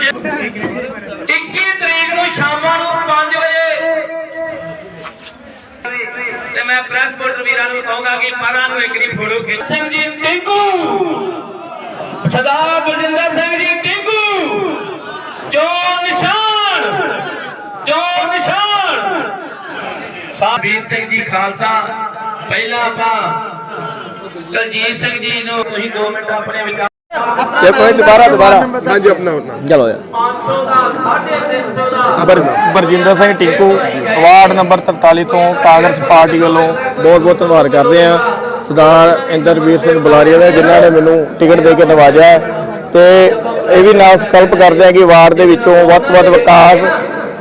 21 ਤਰੀਕ ਨੂੰ ਸ਼ਾਮਾਂ ਨੂੰ 5 ਵਜੇ। ਤੇ ਮੈਂ ਪ੍ਰੈਸ ਵੋਟਰ ਵੀਰਾਂ ਨੂੰ ਕਹਾਂਗਾ ਕਿ ਪਰਾਂ ਨੂੰ ਇੱਕ ਵਾਰੀ ਫੋਟੋ ਖਿੱਚ। ਸਿੰਘ ਜੀ ਟਿੰਕੂ! ਸਰਦਾਰ ਬਲਜਿੰਦਰ ਸਿੰਘ ਜੀ ਟਿੰਕੂ! ਜੋ ਨਿਸ਼ਾਨ ਜੋ ਨਿਸ਼ਾਨ! ਸਾਹਿਬੀਰ ਸਿੰਘ ਜੀ ਖਾਲਸਾ। ਪਹਿਲਾਂ ਆਪਾਂ ਦਲਜੀਤ ਸਿੰਘ ਜੀ ਨੂੰ ਤੁਸੀਂ 2 ਮਿੰਟ ਆਪਣੇ ਵਿਚਾਰ ਇਹ ਕੋਈ ਦੁਬਾਰਾ ਦੁਬਾਰਾ। ਹਾਂਜੀ ਆਪਣਾ ਨਾਮ ਚਲੋ ਯਾਰ ਆਪਰ ਨਾਮ ਬਰਜਿੰਦਰ ਸਿੰਘ ਟਿੰਕੂ ਵਾਰਡ ਨੰਬਰ 43 ਤੋਂ ਕਾਂਗਰਸ ਪਾਰਟੀ ਵੱਲੋਂ ਬਹੁਤ ਬਹੁਤ ਧੰਨਵਾਦ ਕਰਦੇ ਆ ਸਰਦਾਰ ਇੰਦਰਵੀਰ ਸਿੰਘ ਬੁਲਾਰੀਆ ਦਾ ਜਿਨ੍ਹਾਂ ਨੇ ਮੈਨੂੰ ਟਿਕਟ ਦੇ ਕੇ ਨਵਾਜਿਆ ਤੇ ਇਹ ਵੀ ਨਾਲ ਸੰਕਲਪ ਕਰਦੇ ਆ ਕਿ ਵਾਰਡ ਦੇ ਵਿੱਚੋਂ ਵੱਧ ਤੋਂ ਵੱਧ ਵਿਕਾਸ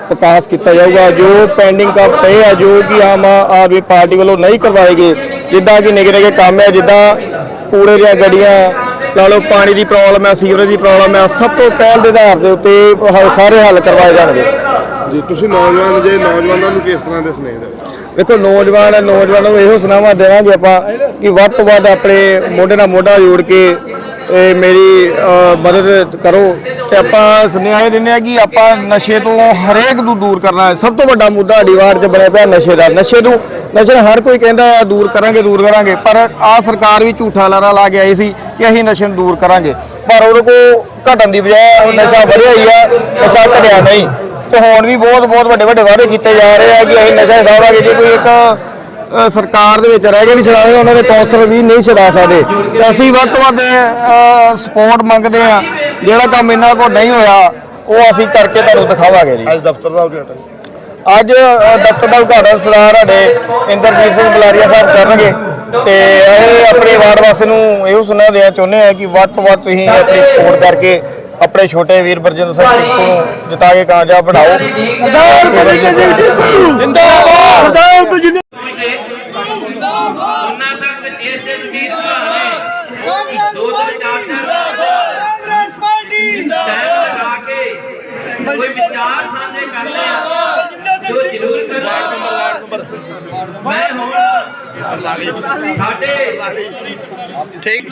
ਵਿਕਾਸ ਕੀਤਾ ਜਾਊਗਾ। ਜੋ ਪੈਂਡਿੰਗ ਕੰਮ ਪਏ ਆ ਜੋ ਕਿ ਆਮ ਆਦਮੀ ਪਾਰਟੀ ਵੱਲੋਂ ਨਹੀਂ ਕਰਵਾਏਗੀ ਜਿੱਦਾਂ ਕਿ ਨਿਗਰੇ ਕੇ ਕੰਮ ਹੈ ਜਿੱਦਾਂ ਕੂੜੇ ਦੀਆਂ ਗੱਡੀਆਂ ਲਾ ਲਓ ਪਾਣੀ ਦੀ ਪ੍ਰੋਬਲਮ ਹੈ ਸੀਵਰੇਜ ਦੀ ਪ੍ਰੋਬਲਮ ਹੈ ਸਭ ਤੋਂ ਪਹਿਲ ਦੇ ਆਧਾਰ ਦੇ ਉੱਤੇ ਸਾਰੇ ਹੱਲ ਕਰਵਾਏ ਜਾਣਗੇ। ਜੀ ਤੁਸੀਂ ਨੌਜਵਾਨ ਜੇ ਨੌਜਵਾਨਾਂ ਨੂੰ ਕਿਸ ਤਰ੍ਹਾਂ ਦੇ ਸੁਨੇਹ ਦੇ ਵੇਖੋ ਨੌਜਵਾਨ ਨੌਜਵਾਨਾਂ ਨੂੰ ਇਹੋ ਸੁਨਾਵਾ ਦੇਵਾਂਗੇ ਆਪਾਂ ਕਿ ਵੱਧ ਤੋਂ ਵੱਧ ਆਪਣੇ ਮੋਢੇ ਨਾਲ ਮੋਢਾ ਜੋੜ ਕੇ ਇਹ ਮੇਰੀ ਅ, ਮਦਦ ਕਰੋ ਤੇ ਆਪਾਂ ਸੁਨੇਹਾ ਇਹ ਦਿੰਦੇ ਆ ਕਿ ਆਪਾਂ ਨਸ਼ੇ ਤੋਂ ਹਰੇਕ ਨੂੰ ਦੂਰ ਕਰਨਾ ਹੈ। ਸਭ ਤੋਂ ਵੱਡਾ ਮੁੱਦਾ ਅਡੀਵਾਰ 'ਚ ਬਣਿਆ ਪਿਆ ਨਸ਼ੇ ਦਾ। ਨਸ਼ੇ ਨੂੰ ਨਸ਼ੇ ਨੂੰ ਹਰ ਕੋਈ ਕਹਿੰਦਾ ਹੈ ਦੂਰ ਕਰਾਂਗੇ ਦੂਰ ਕਰਾਂਗੇ। ਪਰ ਆ ਸਰਕਾਰ ਵੀ ਝੂਠਾ ਲਾਰਾ ਲਾ ਕੇ ਆਈ ਸੀ ਕਿ ਅਸੀਂ ਨਸ਼ੇ ਨੂੰ ਦੂਰ ਕਰਾਂਗੇ। ਪਰ ਉਹਦੇ ਕੋ ਘਟਣ ਦੀ ਬਜਾਏ ਉਹ ਨਸ਼ਾ ਵਧਿਆ ਹੀ ਆ ਨਸ਼ਾ ਘਟਿਆ ਨਹੀਂ। ਤੇ ਹੁਣ ਵੀ ਬਹੁਤ ਬਹੁਤ ਵੱਡੇ ਵੱਡੇ ਵਾਅਦੇ ਕੀਤੇ ਜਾ ਰਹੇ ਆ ਕਿ ਅਸੀਂ ਨਸ਼ਾ ਛਡਾਵਾਂਗੇ। ਜੇ ਕੋਈ ਇੱਕ ਸਰਕਾਰ ਦੇ ਵਿੱਚ ਰਹਿ ਕੇ ਨਹੀਂ ਛਡਾਵੇ ਉਹਨਾਂ ਦੇ ਕੌਂਸਲ ਵੀ ਨਹੀਂ ਛਡਾ ਸਕਦੇ। ਤੇ ਅਸੀਂ ਵੱਧ ਤੋਂ ਵੱਧ ਸਪੋਰਟ ਮੰਗਦੇ ਆ ਜਿਹੜਾ ਕੰਮ ਇਹਨਾਂ ਕੋਲ ਨਹੀਂ ਹੋਇਆ ਉਹ ਅਸੀਂ ਕਰਕੇ ਤੁਹਾਨੂੰ ਦਿਖਾਵਾਂਗੇ ਜੀ। ਅੱਜ ਦਫ਼ਤਰ ਦਾ ਉਦਘਾਟਨ। ਅੱਜ ਦਫ਼ਤਰ ਦਾ ਉਦਘਾਟਨ ਸਰਦਾਰ ਸਾਡੇ ਇੰਦਰਜੀਤ ਸਿੰਘ ਬੁਲਾਰੀਆ ਸਾਹਿਬ ਕਰਨਗੇ। ਤੇ ਇਹ ਆਪਣੇ ਵਾਰਡ ਵਾਸੀ ਨੂੰ ਇਹੋ ਸੁਨੇਹਾ ਦੇਣਾ ਚਾਹੁੰਦੇ ਆ ਕਿ ਵੱਧ ਤੋਂ ਵੱਧ ਤੁਸੀਂ ਆਪਣੀ ਸਪੋਰਟ ਕਰਕੇ ਆਪਣੇ ਛੋਟੇ ਵੀਰ ਬਰਜਿੰਦਰ ਸਿੰਘ ਨੂੰ ਜਿਤਾ ਕੇ ਕਾਮਯਾਬ ਬਣਾਓ। ਜਿੰਦਾਬਾਦ। ਦੇ ਵੀਰ ਭਰਾ ਨੇ ਦੋ ਦੋ ਚਾਰ ਚਾਰ ਕਾਂਗਰਸ ਪਾਰਟੀ। ਟਾਈਮ ਲਗਾ ਕੇ ਕੋਈ ਵਿਚਾਰ ਸਾਂਝੇ ਕਰਦੇ ਆ ਜੋ ਜ਼ਰੂਰ ਕਰਨਾ ਮੈਂ ਹੁਣ ਸਾਡੇ ਠੀਕ।